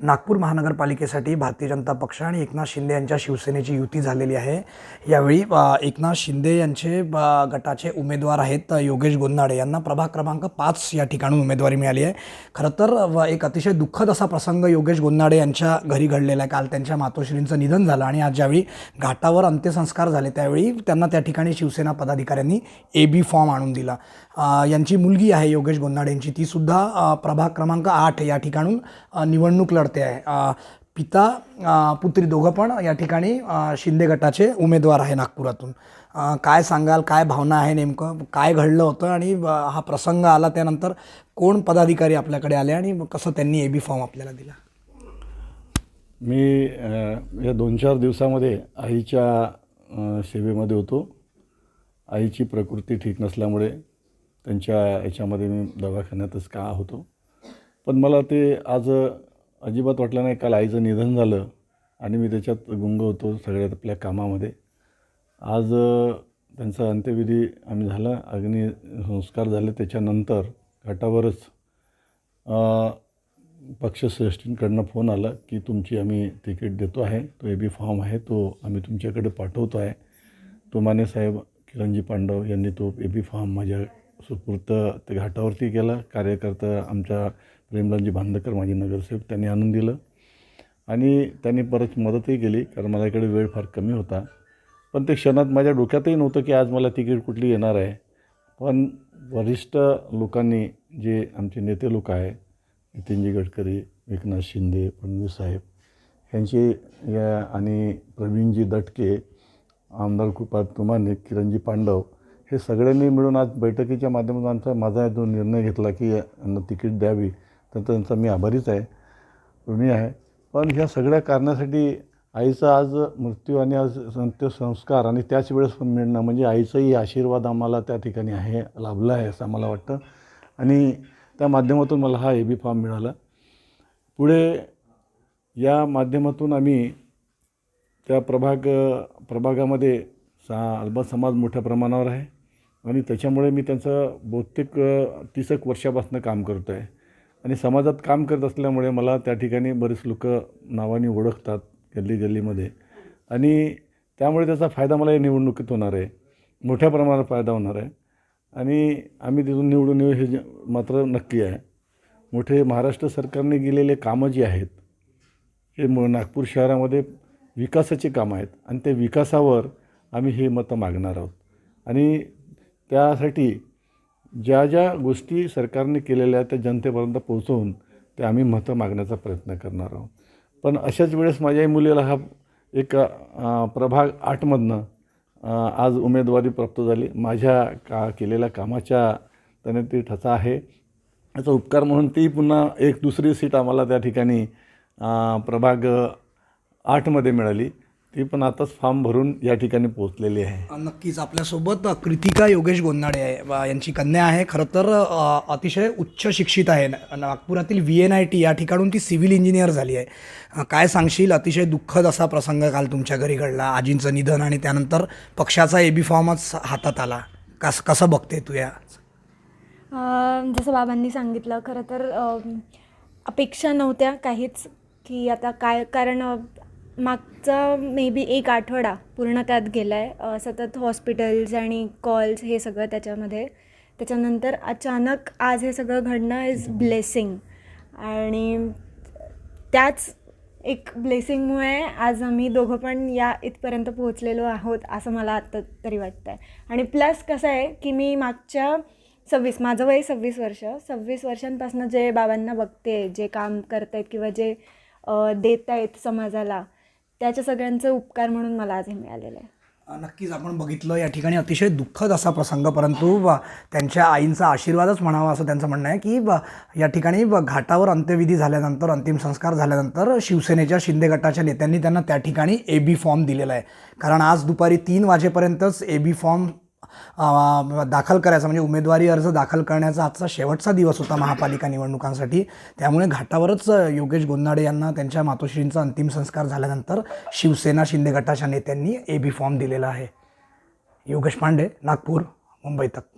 नागपूर महानगरपालिकेसाठी भारतीय जनता पक्ष आणि एकनाथ शिंदे यांच्या शिवसेनेची युती झालेली आहे. यावेळी एकनाथ शिंदे यांचे गटाचे उमेदवार आहेत योगेश गोंदाडे यांना प्रभाग क्रमांक पाच या ठिकाणी उमेदवारी मिळाली आहे. खरं तर एक अतिशय दुःखद असा प्रसंग योगेश गोंदाडे यांच्या घरी घडलेला आहे. काल त्यांच्या मातोश्रींचं निधन झालं आणि आज ज्यावेळी घाटावर अंत्यसंस्कार झाले त्यावेळी त्यांना त्या ठिकाणी शिवसेना पदाधिकाऱ्यांनी ए बी फॉर्म आणून दिला. यांची मुलगी आहे योगेश गोंदाडे यांची. तीसुद्धा प्रभाग क्रमांक आठ या ठिकाणून निवडणूक लढ पडते आहे. पिता पुत्री दोघं पण या ठिकाणी शिंदे गटाचे उमेदवार आहे नागपुरातून. काय सांगाल काय भावना आहे नेमकं? काय घडलं होतं आणि हा प्रसंग आला त्यानंतर कोण पदाधिकारी आपल्याकडे आले आणि कसं त्यांनी ए बी फॉर्म आपल्याला दिला? मी या दोन चार दिवसामध्ये आईच्या सेवेमध्ये होतो. आईची प्रकृती ठीक नसल्यामुळे त्यांच्या याच्यामध्ये मी दवाखान्यातच का होतो. पण मला ते आज अजिबात वाटलं नाही काल आईचं निधन झालं आणि मी त्याच्यात गुंग होतो सगळ्यात आपल्या कामामध्ये. आज त्यांचा अंत्यविधी आम्ही झाला अग्निसंस्कार झाले. त्याच्यानंतर घाटावरच पक्षश्रेष्ठींकडनं फोन आला की तुमची आम्ही तिकीट देतो आहे तो ए बी फॉर्म आहे तो आम्ही तुमच्याकडे पाठवतो आहे. तो माने साहेब किरणजी पांडव यांनी तो ए बी फॉर्म माझ्या सुपूर्त ते घाटावरती केला. कार्यकर्ता आमच्या प्रेमलालजी भांदकर माझे नगरसेवक त्यांनी आणून दिलं. आणि त्यांनी परत मदतही केली कारण माझ्याकडे इकडे वेळ फार कमी होता. पण ते क्षणात माझ्या डोक्यातही नव्हतं की आज मला तिकीट कुठली येणार आहे. पण वरिष्ठ लोकांनी जे आमचे नेते लोक आहे नितीनजी गडकरी एकनाथ शिंदे फडणवीस साहेब यांचे या आणि प्रवीणजी दटके आमदार कृपा तुमाने किरणजी पांडव हे सगळ्यांनी मिळून आज बैठकीच्या माध्यमातून आमचा माझा जो निर्णय घेतला की यांना तिकीट द्यावी तर त्यांचा मी आभारीच आहे. ऋणी आहे. पण ह्या सगळ्या कारणासाठी आईचा आज मृत्यू आणि आज अंत्यसंस्कार आणि त्याच वेळेस पण मिळणं म्हणजे आईचाही आशीर्वाद आम्हाला त्या ठिकाणी आहे लाभला आहे असं आम्हाला वाटतं. आणि त्या माध्यमातून मला हा ए बी फॉर्म मिळाला. पुढे या माध्यमातून आम्ही त्या प्रभाग प्रभागामध्ये सा अल्बा समाज मोठ्या प्रमाणावर आहे. आणि त्याच्यामुळे मी त्यांचं बहुतेक तीस एक वर्षापासून काम करतो आहे आणि समाजात काम करत असल्यामुळे मला त्या ठिकाणी बरेच लोक नावाने ओळखतात गल्ली गल्लीमध्ये. आणि त्यामुळे त्याचा फायदा मला या निवडणुकीत होणार आहे. मोठ्या प्रमाणात फायदा होणार आहे. आणि आम्ही तिथून निवडून येऊ हे जे- मात्र नक्की आहे. मोठे महाराष्ट्र सरकारने गेलेले कामं जी आहेत हे म नागपूर शहरामध्ये विकासाचे कामं आहेत. आणि त्या विकासावर आम्ही हे मतं मागणार आहोत. आणि त्यासाठी ज्या ज्या गोष्टी सरकारने केलेल्या त्या जनतेपर्यंत पोहोचवून ते आम्ही मतं मागण्याचा प्रयत्न करणार आहोत. पण अशाच वेळेस माझ्याही मुलीला हा एक प्रभाग आठमधनं आज उमेदवारी प्राप्त झाली. माझ्या का केलेल्या कामाच्या त्याने ती ठसा आहे. याचा उपकार म्हणून ती पुन्हा एक दुसरी सीट आम्हाला त्या ठिकाणी प्रभाग आठमध्ये मिळाली. ती पण आताच फॉर्म भरून या ठिकाणी पोहोचलेली आहे. नक्कीच. आपल्यासोबत कृतिका योगेश गोंदाडे आहे. वा यांची कन्या आहे. खरं तर अतिशय उच्च शिक्षित आहे. न- नागपुरातील व्ही एन आय टी या ठिकाणून ती सिव्हिल इंजिनियर झाली आहे. काय सांगशील? अतिशय दुःखद असा प्रसंग काल तुमच्या घरी घडला. आजींचं निधन आणि त्यानंतर पक्षाचा ए बी फॉर्मच हातात आला. कस कसं बघते तू या? अं, जसं बाबांनी सांगितलं खरं तर अपेक्षा नव्हत्या काहीच की आता काय कारण मागचा मे बी एक आठवडा पूर्ण त्यात गेला आहे सतत हॉस्पिटल्स आणि कॉल्स हे सगळं त्याच्यामध्ये. त्याच्यानंतर अचानक आज हे सगळं घडणं इज ब्लेसिंग आणि त्याच एक ब्लेसिंगमुळे आज आम्ही दोघं पण या इथपर्यंत पोहोचलेलो आहोत असं मला आत्ता तरी वाटतं आहे आणि प्लस कसं आहे की मी मागच्या सव्वीस माझं वय सव्वीस वर्ष. सव्वीस वर्षांपासून जे बाबांना बघते जे काम करतायत किंवा जे देत आहेत समाजाला त्याच्या सगळ्यांचे उपकार म्हणून मला आज हे मिळालेलं आहे. नक्कीच आपण बघितलं या ठिकाणी अतिशय दुःखद असा प्रसंग परंतु त्यांच्या आईंचा आशीर्वादच म्हणावा असं त्यांचं म्हणणं आहे की या ठिकाणी घाटावर अंत्यविधी झाल्यानंतर अंतिम संस्कार झाल्यानंतर शिवसेनेच्या शिंदे गटाच्या नेत्यांनी त्यांना त्या ठिकाणी ए बी फॉर्म दिलेला आहे. कारण आज दुपारी तीन वाजेपर्यंतच ए बी फॉर्म दाखल करायचा म्हणजे उमेदवारी अर्ज दाखल करण्याचा आजचा शेवटचा दिवस होता महापालिका निवडणुकांसाठी. त्यामुळे घाटावरच योगेश गोंदाडे यांना त्यांच्या मातोश्रींचा अंतिम संस्कार झाल्यानंतर शिवसेना शिंदे गटाच्या नेत्यांनी ए बी फॉर्म दिलेला आहे. योगेश पांडे नागपूर मुंबई तक.